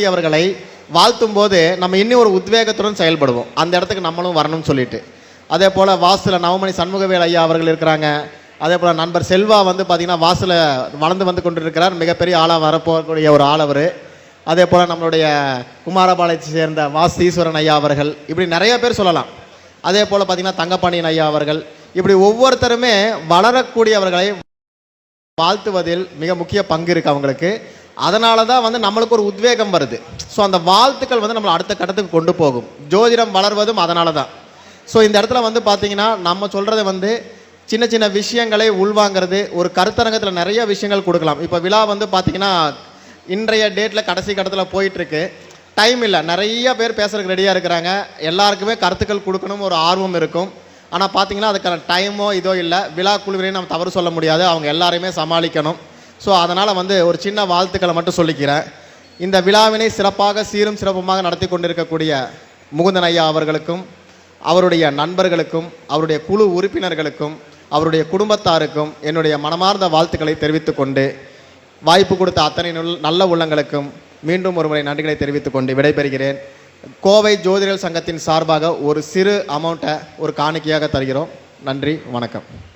அவர்களை வாழ்த்தும் போது நம்ம இன்னும் ஒரு உத்வேகத்துடன் செயல்படுவோம். அந்த இடத்துக்கு நம்மளும் வரணும்னு சொல்லிட்டு. அதே போல் வாசுல நவமணி சண்முகவேல் ஐயா அவர்கள் இருக்கிறாங்க. அதே போல் நண்பர் செல்வா வந்து பார்த்தீங்கன்னா வாசுல வளர்ந்து வந்து கொண்டிருக்கிறார். மிகப்பெரிய ஆளாக வரப்போகக்கூடிய ஒரு ஆள் அவர். அதே போல் நம்மளுடைய குமாரபாளையத்தை சேர்ந்த வாஸ் ஈஸ்வரன் ஐயா அவர்கள். இப்படி நிறைய பேர் சொல்லலாம். அதே போல் பார்த்தீங்கன்னா தங்கப்பாண்டியன் ஐயா அவர்கள். இப்படி ஒவ்வொருத்தருமே வளரக்கூடியவர்களை வாழ்த்துவதில் மிக முக்கிய பங்கு இருக்குது அவங்களுக்கு. அதனால தான் வந்து நம்மளுக்கு ஒரு உத்வேகம் வருது. ஸோ அந்த வாழ்த்துக்கள் வந்து நம்மளை அடுத்த கட்டத்துக்கு கொண்டு போகும். ஜோதிடம் வளர்வதும் அதனால தான் ஸோ இந்த இடத்துல வந்து பார்த்தீங்கன்னா நம்ம சொல்கிறது வந்து சின்ன சின்ன விஷயங்களை உள்வாங்கிறது ஒரு கருத்தரங்கத்தில் நிறைய விஷயங்கள் கொடுக்கலாம். இப்போ விழா வந்து பார்த்தீங்கன்னா இன்றைய டேட்டில் கடைசி கட்டத்தில் போயிட்டுருக்கு. டைம் இல்லை. நிறைய பேர் பேசுறதுக்கு ரெடியாக இருக்கிறாங்க. எல்லாருக்குமே கருத்துக்கள் கொடுக்கணும் ஒரு ஆர்வம் இருக்கும். ஆனால் பார்த்தீங்கன்னா அதுக்கான டைமோ இதோ இல்லை. விழா குழுவினையும் நம்ம தவறு சொல்ல முடியாது. அவங்க எல்லாரையுமே சமாளிக்கணும். ஸோ அதனால் வந்து ஒரு சின்ன வாழ்த்துக்களை மட்டும் சொல்லிக்கிறேன். இந்த விழாவினை சிறப்பாக சீரும் சிறப்புமாக நடத்தி கொண்டிருக்கக்கூடிய முகுந்தன் ஐயா அவர்களுக்கும் அவருடைய நண்பர்களுக்கும் அவருடைய குழு உறுப்பினர்களுக்கும் அவருடைய குடும்பத்தாருக்கும் என்னுடைய மனமார்ந்த வாழ்த்துக்களை தெரிவித்து கொண்டு வாய்ப்பு கொடுத்த அத்தனை நல்ல உள்ளங்களுக்கும் மீண்டும் ஒருமுறை நன்றிகளை தெரிவித்துக் கொண்டு விடைபெறுகிறேன். கோவை ஜோதிடர் சங்கத்தின் சார்பாக ஒரு சிறு அமௌண்ட்டை ஒரு காணிக்கையாக தருகிறோம். நன்றி வணக்கம்.